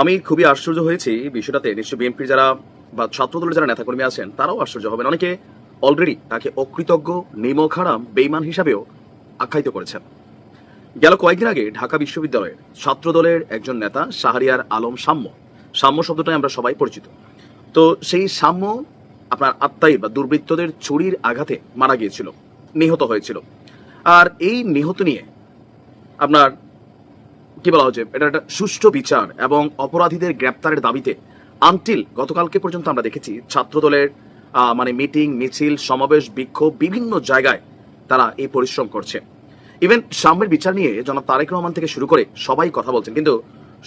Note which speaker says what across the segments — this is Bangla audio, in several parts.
Speaker 1: আমি খুবই আশ্চর্য হয়েছি বিষয়টাতে। নিশ্চয় বিএনপির যারা বা ছাত্রদলের যারা নেতাকর্মী আছেন, তারাও আশ্চর্য হবেন। অনেকে অলরেডি তাকে অকৃতজ্ঞ নিমক হারাম বেইমান হিসাবেও আখ্যায়িত করেছেন। গেল কয়েকদিন আগে ঢাকা বিশ্ববিদ্যালয়ের ছাত্রদলের একজন নেতা, শাহরিয়ার আলম সাম্য। সাম্য শব্দটাই আমরা সবাই পরিচিত। তো সেই সাম্য আপনার আত্মাই বা দুর্বৃত্তদের ছুরির আঘাতে মারা গিয়েছিল, নিহত হয়েছিল। আর এই নিহত নিয়ে আপনার কি বলা হচ্ছে এটা একটা সুষ্ঠু বিচার এবং অপরাধীদের গ্রেপ্তারের দাবিতে আনটিল গতকালকে পর্যন্ত আমরা দেখেছি ছাত্রদলের মানে মিটিং মিছিল, সমাবেশ, বিক্ষোভ বিভিন্ন জায়গায় তারা এই পরিশ্রম করছে। ইভেন সাম্যের বিচার নিয়ে জনাব তারেক রহমান থেকে শুরু করে সবাই কথা বলছেন, কিন্তু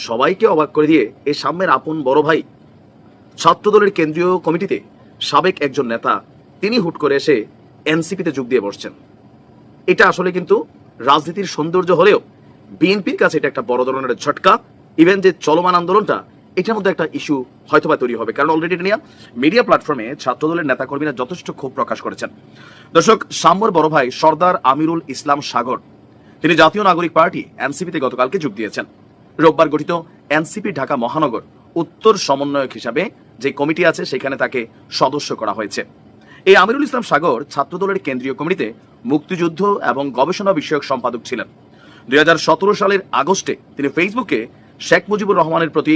Speaker 1: সবাইকে অবাক করে দিয়ে এই সাম্যের আপন বড় ভাই ছাত্রদলের কেন্দ্রীয় কমিটিতে সাবেক একজন নেতা, তিনি হুট করে এসে এনসিপিতে যোগ দিয়ে বসছেন। এটা আসলে কিন্তু রাজনীতির সৌন্দর্য হলেও বিএনপির কাছে এটা একটা বড় ধরনের ঝটকা। ইভেন যে চলমান আন্দোলনটা, এটার মধ্যে একটা ইস্যু হয়তোবা তৈরি হবে। কারণ অলরেডি নিয়ে মিডিয়া প্ল্যাটফর্মে ছাত্রদলের নেতাকর্মীরা যথেষ্ট ক্ষোভ প্রকাশ করেছেন। দর্শক, সাম্যর বড় ভাই সর্দার আমিরুল ইসলাম সাগর, তিনি জাতীয় নাগরিক পার্টি, এনসিপিতে গতকালকে যোগ দিয়েছেন। রোববার গঠিত এনসিপি ঢাকা মহানগর উত্তর সমন্বয়ক হিসাবে যে কমিটি আছে, সেখানে তাকে সদস্য করা হয়েছে। এই আমিরুল ইসলাম সাগর ছাত্রদলের কেন্দ্রীয় কমিটিতে মুক্তিযুদ্ধ এবং গবেষণা বিষয়ক সম্পাদক ছিলেন। দুই হাজার সতেরো সালের আগস্টে তিনি ফেসবুকে শেখ মুজিবুর রহমানের প্রতি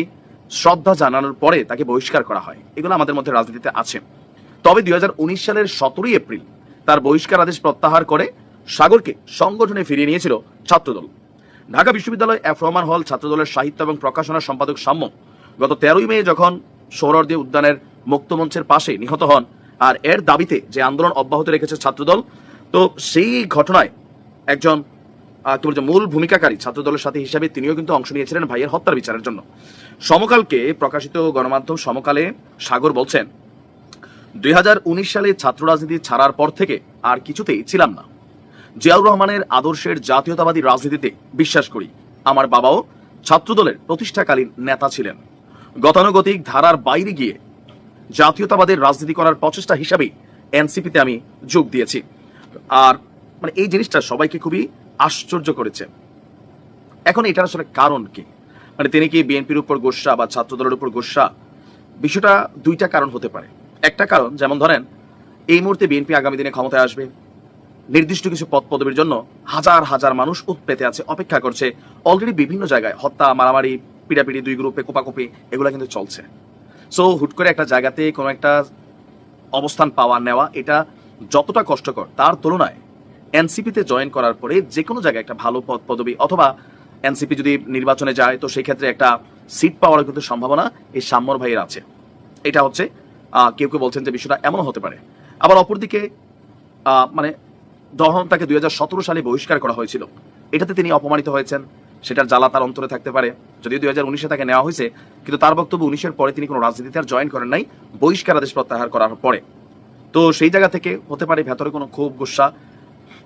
Speaker 1: শ্রদ্ধা জানানোর পরে তাকে বহিষ্কার করা হয়। এগুলো আমাদের মধ্যে রাজনীতিতে আছে। তবে দুই হাজার উনিশ সালের সতেরোই এপ্রিল তার বহিষ্কার আদেশ প্রত্যাহার করে সাগরকে সংগঠনে ফিরিয়ে নিয়েছিল ছাত্রদল। ঢাকা বিশ্ববিদ্যালয় এফ রহমান হল ছাত্রদলের সাহিত্য এবং প্রকাশনা সম্পাদক সাম্য গত তেরোই মে যখন সৌরর্দী উদ্যানের মুক্তমঞ্চের পাশে নিহত হন আর এর দাবিতে যে আন্দোলন অব্যাহত রেখেছে ছাত্রদল, তো সেই ঘটনায় একজন কি বলছে মূল ভূমিকাকারী ছাত্রদলের সাথে হিসাবে তিনিও কিন্তু অংশ নিয়েছিলেন ভাইয়ের হত্যার বিচারের জন্য। সমকালকে প্রকাশিত গণমাধ্যম সমকালে সাগর বলছেন, দুই হাজার উনিশ সালে ছাত্র রাজনীতি ছাড়ার পর থেকে আর কিছুতেই ছিলাম না। জিয়াউর রহমানের আদর্শের জাতীয়তাবাদী রাজনীতিতে বিশ্বাস করি। আমার বাবাও ছাত্রদলের প্রতিষ্ঠাকালীন নেতা ছিলেন। গতানুগতিক ধারার বাইরে গিয়ে জাতীয়তাবাদের রাজনীতি করার প্রচেষ্টা হিসাবেই এনসিপিতে আমি যোগ দিয়েছি। আর মানে এই জিনিসটা সবাইকে খুবই আশ্চর্য করেছে। এখন এটার আসলে কারণ কি? মানে তিনি কি বিএনপির উপর গোসা বা ছাত্রদলের উপর গোসা? বিষয়টা দুইটা কারণ হতে পারে। একটা কারণ, যেমন ধরেন, এই মুহূর্তে বিএনপি আগামী দিনে ক্ষমতায় আসবে। নির্দিষ্ট কিছু পদ পদবীর জন্য হাজার হাজার মানুষ উৎপেতে আছে, অপেক্ষা করছে। অলরেডি বিভিন্ন জায়গায় হত্যা, মারামারি, পিড়াপিড়ি দুই গ্রুপে কোপাকুপি, এগুলো কিন্তু চলছে। সো হুট করে একটা জায়গাতে কোনো একটা অবস্থান পাওয়া, নেওয়া, এটা যতটা কষ্টকর, তার তুলনায় এনসিপিতে জয়েন করার পরে যে কোনো জায়গায় একটা ভালো পদ, পদবি অথবা এনসিপি যদি নির্বাচনে যায়, তো সেই ক্ষেত্রে একটা সিট পাওয়ার কিন্তু সম্ভাবনা এই সাম্যর ভাইয়ের আছে। এটা হচ্ছে কেউ কেউ বলছেন যে বিষয়টা এমন হতে পারে। আবার অপরদিকে মানে যখন তাকে দুই হাজার সতেরো সালে বহিষ্কার করা হয়েছিল। এটাতে তিনি অপমানিত হয়েছেন। সেটার জ্বালা তার অন্তরে থাকতে পারে। যদিও দুই হাজার উনিশে তাকে নেওয়া হয়েছে, কিন্তু তার বক্তব্য উনিশের পরে তিনি কোনো রাজনীতিতে আর জয়েন করেন নাই। বহিষ্কার আদেশ প্রত্যাহার করার পরে। তো সেই জায়গা থেকে হতে পারে ভেতরে কোনো ক্ষোভ, গুসা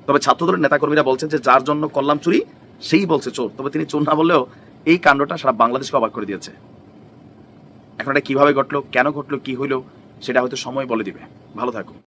Speaker 1: তবে ছাত্রদলের নেতাকর্মীরা বলছেন যে যার জন্য করলাম চুরি, সেই বলছে চোর। তবে তিনি চোর না বললেও এই কাণ্ডটা সারা বাংলাদেশকে অবাক করে দিয়েছে। এখন এটা কীভাবে ঘটলো, কেন ঘটলো, কি হইল, সেটা হয়তো সময় বলে দিবে। ভালো থাকুন।